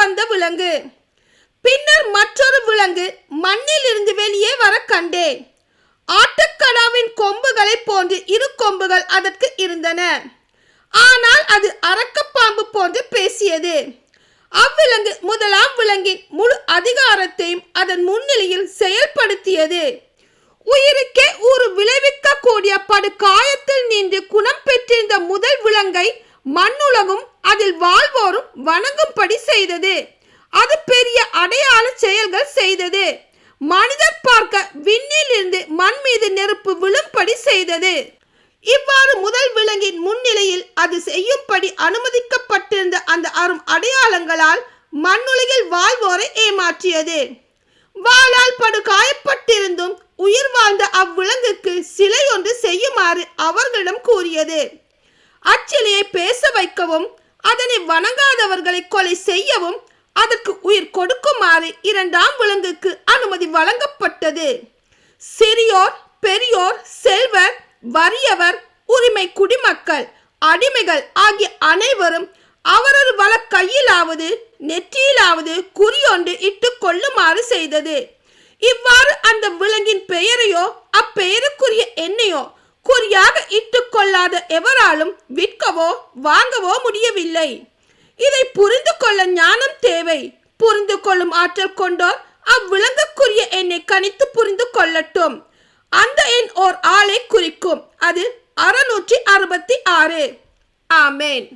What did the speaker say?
வந்த விலங்கு. பின்னர் மற்றொரு விலங்கு மண்ணில் இருந்து வெளியே வர கண்டேன். ஆட்டுக்கடாவின் கொம்புகளை போன்று இரு கொம்புகள் அதற்கு இருந்தன. ஆனால் அது அரக்கப்பாம்பு போன்று பேசியது. அவ்விலங்கு முதலாம் விலங்கின் முழு அதிகாரத்தையும் அதன் முன்னிலையில் செயல்படுத்தியது. உயிருக்கே ஒரு விளைவிக்கக்கூடிய படு காயத்தில் நின்று மண்ணுலகும் அதில் வாழ்வோரும் வணங்கும்படி செய்தது. அது பெரிய அடையாள செயல்கள் செய்தது. மனிதர் பார்க்க விண்ணில் இருந்து மண் மீது நெருப்பு விழும்படி செய்தது. இவ்வாறு முதல் விலங்கின் முன்னிலையில் அது செய்யும்படி அனுமதிக்கப்பட்டிருந்த அந்த அரும் அடையாளங்களால் மண்ணுலகில் வாழ்வோரை ஏமாற்றியது. வாளால் படு காயப்பட்டிருந்தும் உயிர் வாழ்ந்த அவ்விலங்குக்கு சிலை ஒன்று செய்யுமாறு அவர்களிடம் கூறியது. அச்சிலையை பேச வைக்கவும் அதனை வணங்காதவர்களை கொலை செய்யவும் அதற்கு உயிர் கொடுக்குமாறு இரண்டாம் விலங்குக்கு அனுமதி வழங்கப்பட்டது. சிறியோர் பெரியோர் செல்வர் வறியவர் உரிமை குடிமக்கள் அடிமைகள் ஆகிய அனைவரும் அவரது வள கையிலாவது நெற்றியிலாவது குறியொன்று இட்டு கொள்ளுமாறு செய்தது. இவ்வாறு அந்த விலங்கின் பெயரையோ அப்பெயருக்குரிய எண்ணையோ குறியாக இட்டுக்கொள்ளாத எவராலும் விற்கவோ வாங்கவோ முடியவில்லை. இதை புரிந்து கொள்ள ஞானம் தேவை. புரிந்து கொள்ளும் ஆற்றல் கொண்டோர் அவ்விலங்குக்குரிய எண்ணை கணித்து புரிந்து கொள்ளட்டும். அந்த எண் ஓர் ஆளை குறிக்கும். அது அறுநூற்றி அறுபத்தி ஆறு. ஆமேன்.